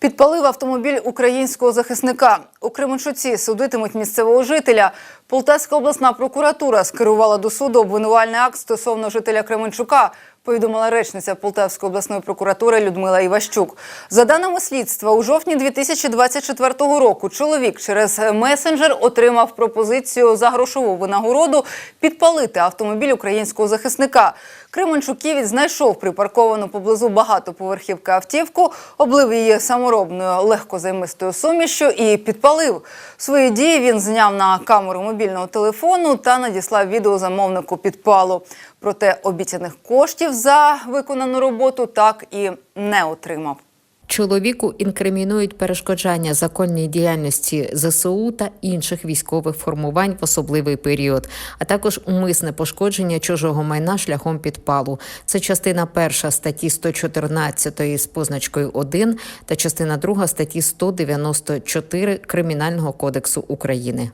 Підпалив автомобіль українського захисника. У Кременчуці судитимуть місцевого жителя. Полтавська обласна прокуратура скерувала до суду обвинувальний акт стосовно жителя Кременчука, повідомила речниця Полтавської обласної прокуратури Людмила Іващук. За даними слідства, у жовтні 2024 року чоловік через месенджер отримав пропозицію за грошову винагороду підпалити автомобіль українського захисника. Кременчуківець знайшов припарковану поблизу багатоповерхівки автівку, облив її саморобною легкозаймистою сумішю і підпалив. Свої дії він зняв на камеру мобільного телефону та надіслав відео замовнику підпалу. Проте обіцяних коштів за виконану роботу так і не отримав. Чоловіку інкримінують перешкоджання законній діяльності ЗСУ та інших військових формувань в особливий період, а також умисне пошкодження чужого майна шляхом підпалу. Це частина перша статті 114 з позначкою 1 та частина друга статті 194 Кримінального кодексу України.